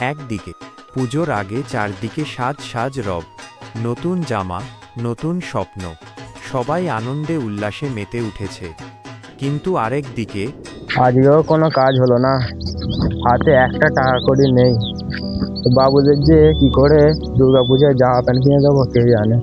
একদিকে, পুজোর আগে চারদিকে সাজ সাজ রব, নতুন জামা, নতুন স্বপ্ন, সবাই আনন্দে উল্লাসে মেতে উঠেছে। কিন্তু আরেক দিকে, আজকেও কোনো কাজ হলো না, হাতে একটা টাকা করি নেই। বাবুদের যে কি করে দুর্গা পূজায় জামা প্যান্ট কিনে দেবো কে জানে?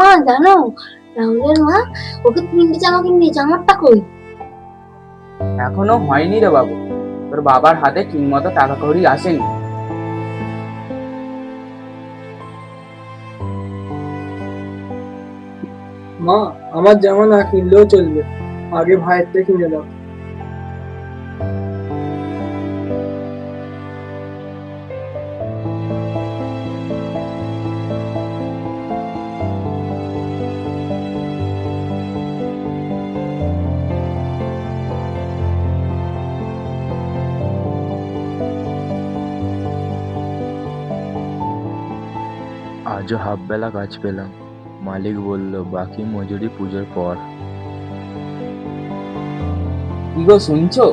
মা জানো? রাহুলের মা ওকে তিনটে জামা কিনে দিয়েছে আমারটা কই? এখনও হয়নি রে বাবু। তোর বাবার হাতে ঠিক মতো টাকা কড়ি আসেনি। মা আমার জামা না কিনলেও চলবে। আগে ভাইয়ের থেকে কিনে দাও। আজও হাফ বেলা কাজ পেলাম। মালিক বলল বাকি মজুরি পুজোর পর। কি গো শুনছো?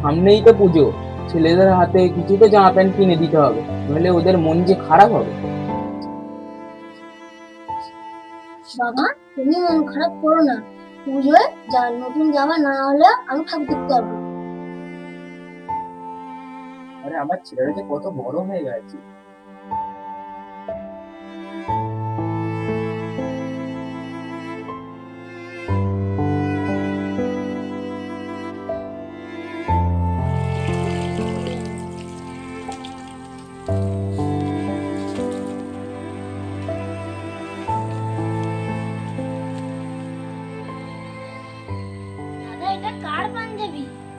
সামনেই তো পুজো। ছেলেদের হাতে কিছু তো জামা প্যান্ট কিনে দিতে হবে। নইলে ওদের মন যে খারাপ হবে। বাবা তুমি মন খারাপ করো না। পুজোয় যা নতুন জামা না হলে আমি ঠাকুর দেখতে পারব আরে আমার ছেলেটা যে কত বড় হয়ে গেছে।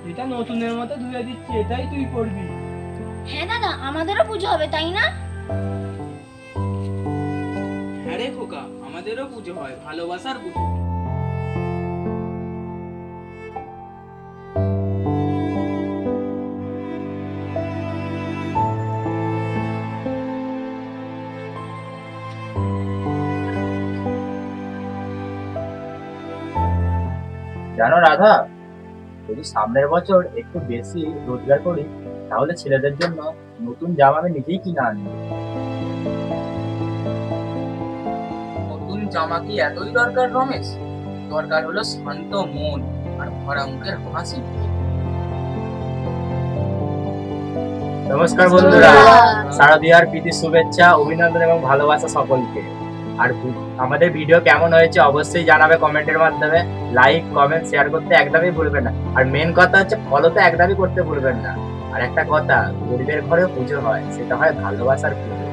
এটা নতুনের মতো ধুয়ে দিচ্ছি এটাই তুই পরবি হ্যাঁ দাদা আমাদেরও পুজো হবে তাই না? হ্যাঁ রে খোকা আমাদেরও পুজো হয় ভালোবাসার পুজো। জানো রাধা যদি সামনের বছর একটু বেশি রোজগার করি তাহলে ছেলেদের জন্য নতুন জামা আমি নিজেই কিনে আনব নতুন জামা কি এতই দরকার রমেশ? দরকার হলো শান্ত মন আর ভরা মুখের হাসি। নমস্কার বন্ধুরা। শারদীয়ার প্রীতি শুভেচ্ছা অভিনন্দন এবং ভালোবাসা সকলকে। আর আমাদের ভিডিও কেমন হয়েছে অবশ্যই জানাবে কমেন্টের মাধ্যমে। লাইক কমেন্ট শেয়ার করতে একদমই ভুলবেন না। আর মেন কথা হচ্ছে ফলো তো একদমই করতে ভুলবেন না। আর একটা কথা, গরিবের ঘরে পুজো হয়, সেটা হয় ভালোবাসার পুজো।